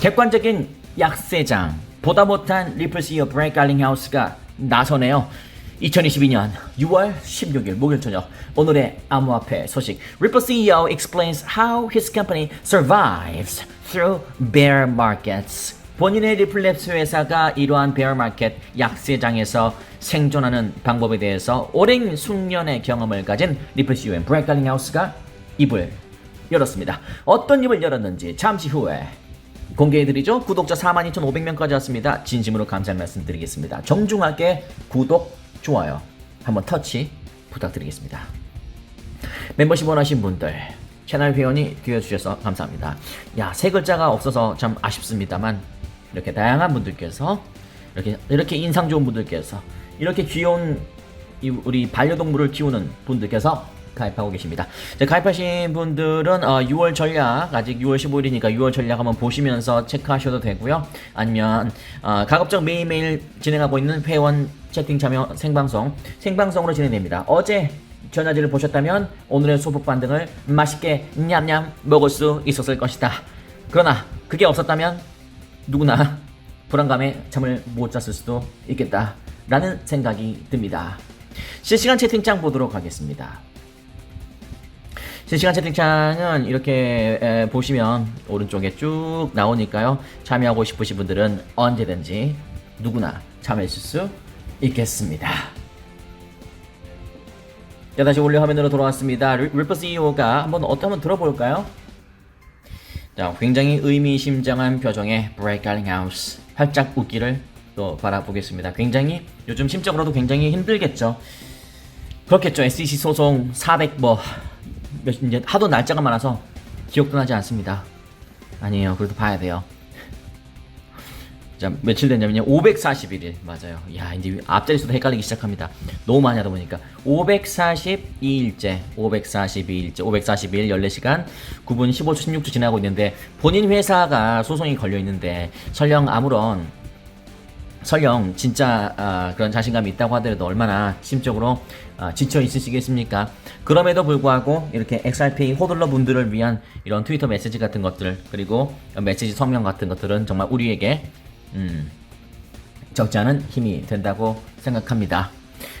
객관적인 약세장 보다 못한 리플 CEO 브레이크 갈링하우스가 나서네요. 2022년 6월 16일 목요일 저녁 오늘의 암호화폐 소식 Ripple CEO explains how his company survives through bear markets 본인의 리플랩스 회사가 이러한 베어 마켓 약세장에서 생존하는 방법에 대해서 오랜 숙련의 경험을 가진 리플 CEO 브레이크 갈링하우스가 입을 열었습니다. 어떤 입을 열었는지 잠시 후에 공개해드리죠. 구독자 42,500명까지 왔습니다. 진심으로 감사의 말씀 드리겠습니다. 정중하게 구독, 좋아요 한번 터치 부탁드리겠습니다. 멤버십 원하신 분들 채널 회원이 되어주셔서 감사합니다. 야, 세 글자가 없어서 참 아쉽습니다만 이렇게 다양한 분들께서 이렇게 이렇게 인상 좋은 분들께서 이렇게 귀여운 이 우리 반려동물을 키우는 분들께서 가입하고 계십니다. 자, 가입하신 분들은 어, 6월 전략 아직 6월 15일이니까 6월 전략 한번 보시면서 체크하셔도 되고요. 아니면 어, 가급적 매일매일 진행하고 있는 회원 채팅 참여 생방송 생방송으로 진행됩니다. 어제 전화지를 보셨다면 오늘의 소폭 반등을 맛있게 냠냠 먹을 수 있었을 것이다. 그러나 그게 없었다면 누구나 불안감에 잠을 못 잤을 수도 있겠다라는 생각이 듭니다. 실시간 채팅창 보도록 하겠습니다. 실시간 채팅창은 이렇게 에, 보시면 오른쪽에 쭉 나오니까요. 참여하고 싶으신 분들은 언제든지 누구나 참여하실 수 있겠습니다. 자, 다시 올려 화면으로 돌아왔습니다. 리- 리퍼 CEO가 한번 어떤 한번 들어볼까요? 자, 굉장히 의미심장한 표정의 브레이크 갈링하우스 활짝 웃기를 또 바라보겠습니다. 굉장히 요즘 심적으로도 굉장히 힘들겠죠. 그렇겠죠. SEC 소송 400 뭐 이제 하도 날짜가 많아서 기억도 나지 않습니다. 아니에요. 그래도 봐야 돼요. 자, 며칠 됐냐면요. 541일. 맞아요. 야, 이제 앞자리 수도 헷갈리기 시작합니다. 너무 많이 하다 보니까. 542일째, 542일째, 541, 14시간, 9분 15초, 16초 지나고 있는데, 본인 회사가 소송이 걸려 있는데, 설령 아무런, 설령 진짜 아, 그런 자신감이 있다고 하더라도 얼마나 심적으로 아, 지쳐 있으시겠습니까? 그럼에도 불구하고 이렇게 XRP 호들러 분들을 위한 이런 트위터 메시지 같은 것들 그리고 메시지 성명 같은 것들은 정말 우리에게 음, 적지 않은 힘이 된다고 생각합니다.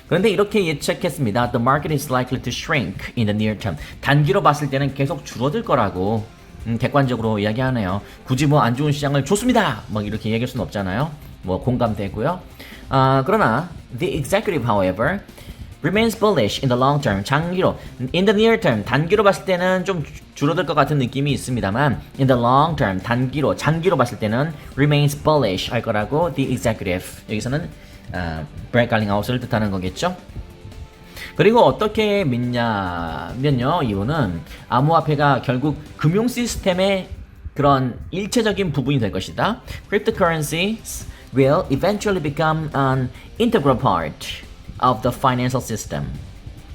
그런데 이렇게 예측했습니다. The market is likely to shrink in the near term. 단기로 봤을 때는 계속 줄어들 거라고 음, 객관적으로 이야기하네요. 굳이 뭐 안 좋은 시장을 좋습니다. 막 이렇게 얘기할 수는 없잖아요. 뭐 공감되고요. 아, 그러나 the executive, however, remains bullish in the long term. 장기로, in the near term, 단기로 봤을 때는 좀 주- 줄어들 것 같은 느낌이 있습니다만, in the long term, 단기로, 장기로 봤을 때는 remains bullish 할 거라고 the executive. 여기서는 아, 브레이크 갈링하우스를 뜻하는 거겠죠. 그리고 어떻게 믿냐면요, 이분은 암호화폐가 결국 금융 시스템의 그런 일체적인 부분이 될 것이다. Cryptocurrencies will eventually become an integral part of the financial system.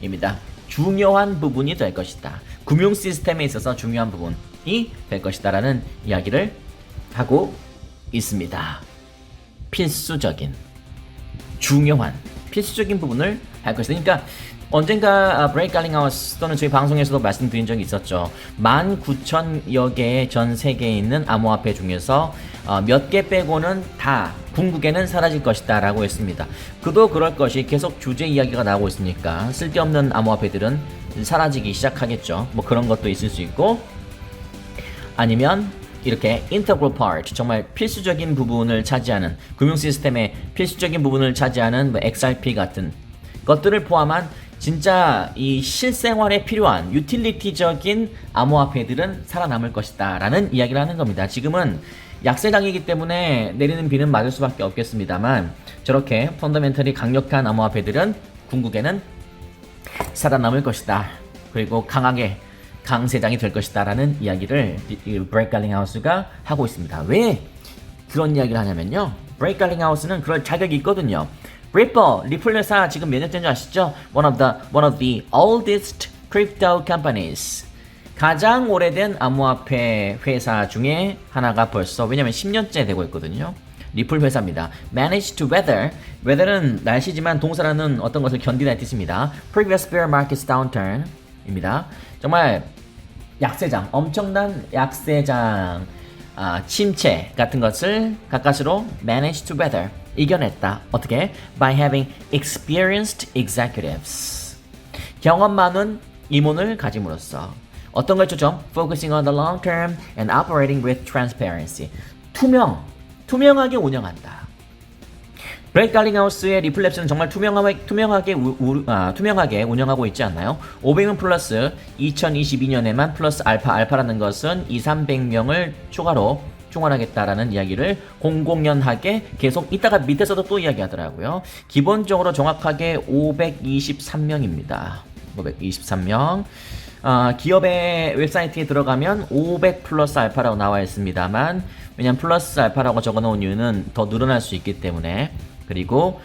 입니다. 중요한 부분이 될 것이다. 금융 시스템에 있어서 중요한 부분이 될 것이다라는 이야기를 하고 있습니다. 필수적인 중요한 필수적인 부분을 할 것이다. 그러니까 언젠가 아, 브레이크 갈링하우스 또는 저희 방송에서도 말씀드린 적이 있었죠. 19,000여 개의 전 세계에 있는 암호화폐 중에서 어, 몇개 빼고는 다 궁극에는 사라질 것이다 라고 했습니다. 그도 그럴 것이 계속 주제 이야기가 나오고 있으니까 쓸데없는 암호화폐들은 사라지기 시작하겠죠. 뭐 그런 것도 있을 수 있고 아니면 이렇게 integral part 정말 필수적인 부분을 차지하는 금융 시스템의 필수적인 부분을 차지하는 뭐 XRP 같은 것들을 포함한 진짜 이 실생활에 필요한 유틸리티적인 암호화폐들은 살아남을 것이다 라는 이야기를 하는 겁니다. 지금은 약세장이기 때문에 내리는 비는 맞을 수밖에 없겠습니다만 저렇게 펀더멘털이 강력한 암호화폐들은 궁극에는 살아남을 것이다. 그리고 강하게 강세장이 될 것이다라는 이야기를 브레이크 갈링하우스가 하고 있습니다. 왜 그런 이야기를 하냐면요. 브레이크 갈링하우스는 그럴 자격이 있거든요. 리퍼, 리플 회사 지금 몇 년째인 줄 아시죠? One of the one of the oldest crypto companies. 가장 오래된 암호화폐 회사 중에 하나가 벌써 왜냐면 10년째 되고 있거든요. 리플 회사입니다. Manage to weather. weather는 날씨지만 동사라는 어떤 것을 견디다는 뜻입니다. Previous bear market's downturn 입니다. 정말 약세장, 엄청난 약세장 아, 침체 같은 것을 가까스로 manage to weather 이겨냈다. 어떻게? By having experienced executives. 경험 많은 임원을 가짐으로써 어떤 걸 초점? Focusing on the long term and operating with transparency. 투명, 투명하게 운영한다. 브레이크 갈링하우스의 리플랩스는 정말 투명하게, 투명하게, 우, 우, 아, 투명하게 운영하고 있지 않나요? 500명 플러스 2022년에만 플러스 알파 알파라는 것은 2, 300명을 추가로 충원하겠다라는 이야기를 공공연하게 계속 이따가 밑에서도 또 이야기하더라고요. 기본적으로 정확하게 523명입니다. 523명. 아, 기업의 웹사이트에 들어가면 500 플러스 알파라고 나와 있습니다만 왜냐면 플러스 알파라고 적어놓은 이유는 더 늘어날 수 있기 때문에 그리고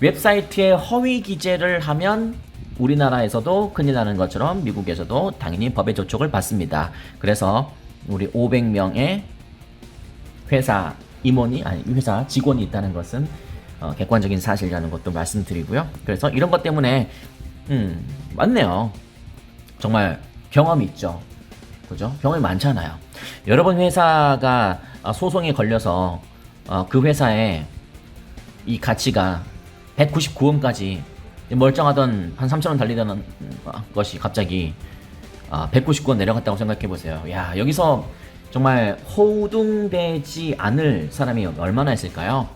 웹사이트에 허위 기재를 하면 우리나라에서도 큰일 나는 것처럼 미국에서도 당연히 법의 조촉을 받습니다. 그래서 우리 500명의 회사 임원이 아니 회사 직원이 있다는 것은 어, 객관적인 사실이라는 것도 말씀드리고요. 그래서 이런 것 때문에 음 맞네요. 정말 경험이 있죠. 그죠? 경험이 많잖아요. 여러분 회사가 아, 소송에 걸려서 어, 그 회사에 이 가치가 199원까지 멀쩡하던 한 3천원 달리던 것이 갑자기 아, 199원 내려갔다고 생각해 보세요. 야, 여기서 정말 호둥되지 않을 사람이 얼마나 있을까요?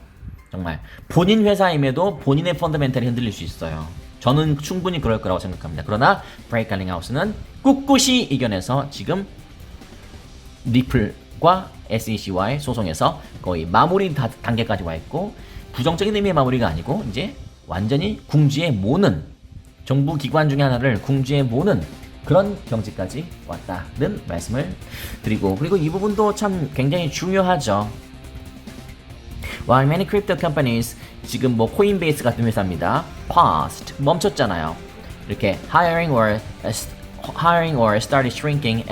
정말 본인 회사임에도 본인의 펀더멘탈이 흔들릴 수 있어요. 저는 충분히 그럴 거라고 생각합니다. 그러나 브레이크 갈링하우스는 꿋꿋이 이겨내서 지금 리플과 SEC와의 소송에서 거의 마무리 다- 단계까지 와 있고 부정적인 의미의 마무리가 아니고 이제 완전히 궁지에 모는 정부 기관 중에 하나를 궁지에 모는 그런 경지까지 왔다는 말씀을 드리고 그리고 이 부분도 참 굉장히 중요하죠. While many crypto companies 지금 뭐 코인베이스 같은 회사입니다. paused 멈췄잖아요. 이렇게 hiring or hiring or started shrinking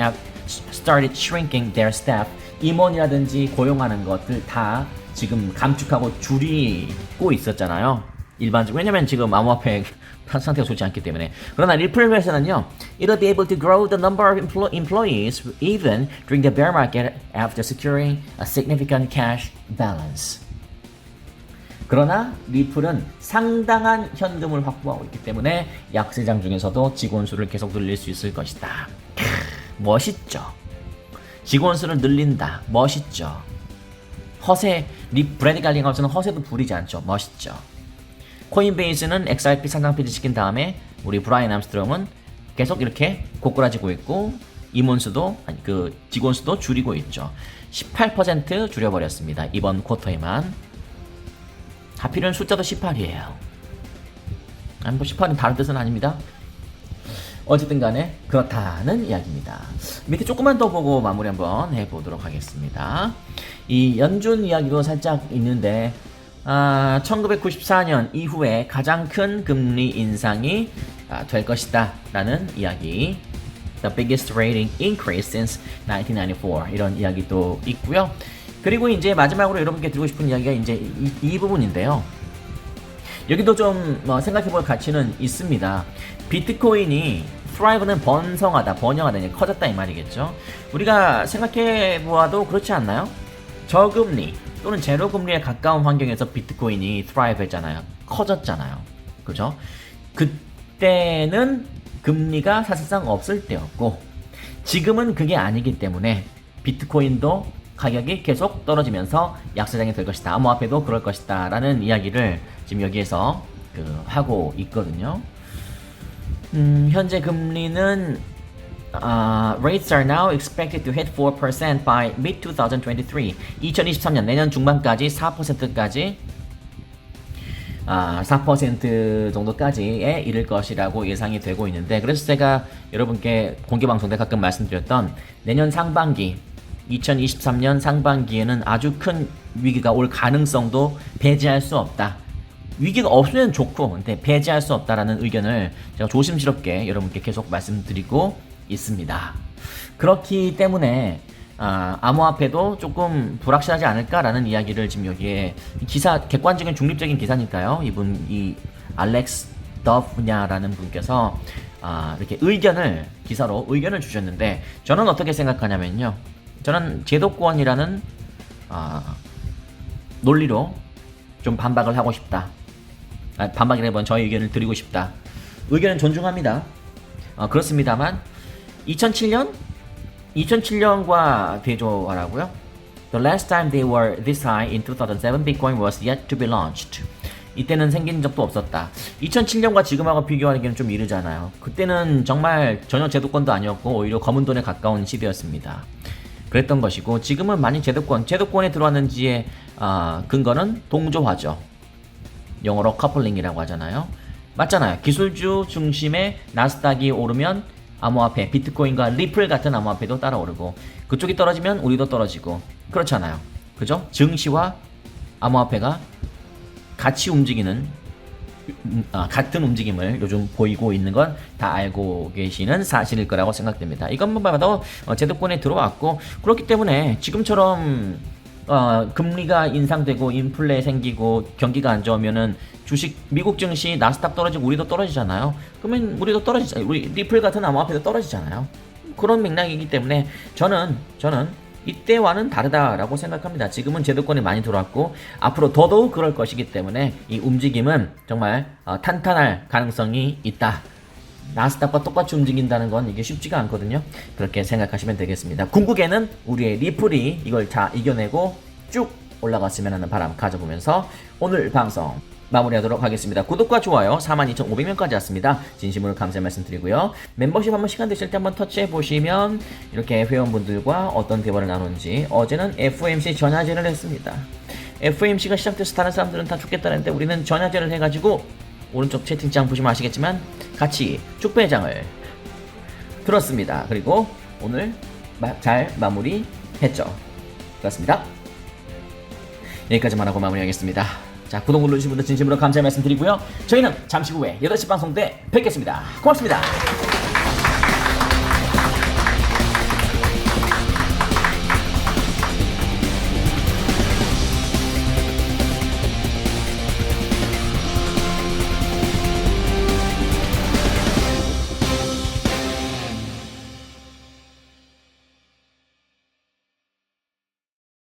started shrinking their staff 임원이라든지 고용하는 것들 다 지금 감축하고 줄이고 있었잖아요. 일반적으로 왜냐면 지금 암호화폐 상태가 좋지 않기 때문에 그러나 리플 회사는요 it'll be able to grow the number of emplo- employees even during the bear market after securing a significant cash balance. 그러나 리플은 상당한 현금을 확보하고 있기 때문에 약세장 중에서도 직원 수를 계속 늘릴 수 있을 것이다. 크, 멋있죠. 직원 수를 늘린다. 멋있죠. 허세, 리 브래디 갈링하우스는 허세도 부리지 않죠. 멋있죠. 코인베이스는 XRP 상장 폐지시킨 다음에 우리 브라이언 암스트롱은 계속 이렇게 고꾸라지고 있고 임원 수도 아니 그 직원 수도 줄이고 있죠. 18% 줄여버렸습니다. 이번 쿼터에만. 하필은 숫자도 18이에요. 아니 뭐 18은 다른 뜻은 아닙니다. 어쨌든 간에 그렇다는 이야기입니다. 밑에 조금만 더 보고 마무리 한번 해보도록 하겠습니다. 이 연준 이야기도 살짝 있는데 아, 1994년 이후에 가장 큰 금리 인상이 아, 될 것이다 라는 이야기 The biggest rating increase since 1994 이런 이야기도 있고요. 그리고 이제 마지막으로 여러분께 드리고 싶은 이야기가 이제 이, 이 부분인데요. 여기도 좀 어, 생각해볼 가치는 있습니다. 비트코인이 thrive는 번성하다, 번영하다, 커졌다 이 말이겠죠. 우리가 생각해보아도 그렇지 않나요? 저금리 또는 제로금리에 가까운 환경에서 비트코인이 thrive 했잖아요. 커졌잖아요. 그죠? 그때는 금리가 사실상 없을 때였고 지금은 그게 아니기 때문에 비트코인도 가격이 계속 떨어지면서 약세장이 될 것이다. 암호화폐도 그럴 것이다. 라는 이야기를 지금 여기에서 그 하고 있거든요. 음, 현재 금리는 아, rates are now expected to hit 4% by mid 2023. 2023년 내년 중반까지 4%까지 아, 4% 정도까지에 이를 것이라고 예상이 되고 있는데 그래서 제가 여러분께 공개 방송 때 가끔 말씀드렸던 내년 상반기 2023년 상반기에는 아주 큰 위기가 올 가능성도 배제할 수 없다. 위기가 없으면 좋고 근데 배제할 수 없다라는 의견을 제가 조심스럽게 여러분께 계속 말씀드리고 있습니다. 그렇기 때문에 아, 암호화폐도 조금 불확실하지 않을까라는 이야기를 지금 여기에 기사 객관적인 중립적인 기사니까요. 이분 이 알렉스 더프냐라는 분께서 아, 이렇게 의견을 기사로 의견을 주셨는데 저는 어떻게 생각하냐면요. 저는 제도권이라는 아, 논리로 좀 반박을 하고 싶다. 아, 반박이라면 저의 의견을 드리고 싶다. 의견은 존중합니다. 어, 그렇습니다만 2007년 2007년과 대조하라고요. The last time they were this high in 2007, Bitcoin was yet to be launched. 이때는 생긴 적도 없었다. 2007년과 지금하고 비교하기에는 좀 이르잖아요. 그때는 정말 전혀 제도권도 아니었고 오히려 검은 돈에 가까운 시대였습니다. 그랬던 것이고 지금은 많이 제도권, 제도권에 들어왔는지의 아, 근거는 동조화죠. 영어로 커플링이라고 하잖아요. 맞잖아요. 기술주 중심의 나스닥이 오르면 암호화폐, 비트코인과 리플 같은 암호화폐도 따라 오르고 그쪽이 떨어지면 우리도 떨어지고 그렇잖아요. 그죠? 증시와 암호화폐가 같이 움직이는 음, 아, 같은 움직임을 요즘 보이고 있는 건 다 알고 계시는 사실일 거라고 생각됩니다. 이것만 봐도 어, 제도권에 들어왔고 그렇기 때문에 지금처럼 어, 금리가 인상되고 인플레 생기고 경기가 안 좋으면은 주식 미국 증시 나스닥 떨어지고 우리도 떨어지잖아요. 그러면 우리도 떨어지잖아요. 우리 리플 같은 암호화폐도 떨어지잖아요. 그런 맥락이기 때문에 저는 저는 이때와는 다르다라고 생각합니다. 지금은 제도권이 많이 들어왔고 앞으로 더더욱 그럴 것이기 때문에 이 움직임은 정말 어, 탄탄할 가능성이 있다. 나스닥과 똑같이 움직인다는 건 이게 쉽지가 않거든요. 그렇게 생각하시면 되겠습니다. 궁극에는 우리의 리플이 이걸 다 이겨내고 쭉 올라갔으면 하는 바람 가져보면서 오늘 방송 마무리하도록 하겠습니다. 구독과 좋아요 42,500명까지 왔습니다. 진심으로 감사 말씀드리고요. 멤버십 한번 시간 되실 때 한번 터치해 보시면 이렇게 회원분들과 어떤 대화를 나누는지 어제는 FOMC 전야제를 했습니다. FOMC가 시작돼서 다른 사람들은 다 죽겠다는데 우리는 전야제를 해가지고 오른쪽 채팅창 보시면 아시겠지만 같이 축배장을 들었습니다. 그리고 오늘 마- 잘 마무리했죠. 그렇습니다. 여기까지만 하고 마무리하겠습니다. 자, 구독 눌러주신 분들 진심으로 감사의 말씀 드리고요. 저희는 잠시 후에 8시 방송 때 뵙겠습니다. 고맙습니다.